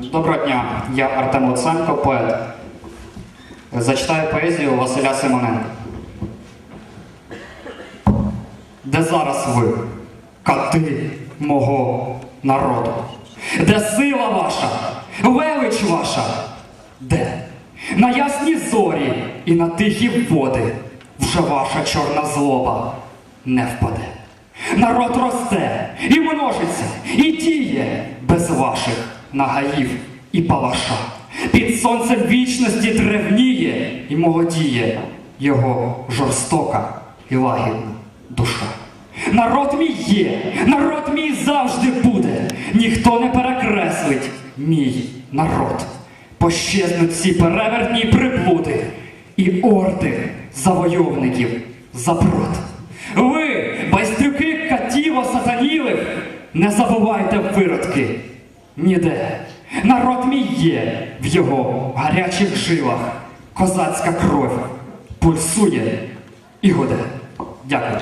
Доброго дня, я Артем Луценко, поет. Зачитаю поезію Василя Симоненка. Де зараз ви, кати мого народу? Де сила ваша, велич ваша? Де? На ясні зорі і на тихі води вже ваша чорна злоба не впаде. Народ росте і множиться, і діє без ваших нагаїв і палаша. Під сонцем вічності древніє і молодіє його жорстока і лагідна душа. Народ мій є, народ мій завжди буде, ніхто не перекреслить мій народ. Пощезнуть ці перевертні приблуди і орди завойовників заброд. Ви, байстрюки катіво сатанілих, не забувайте виродки ніде. Народ мій є в його гарячих жилах, козацька кров пульсує і годе. Дякую.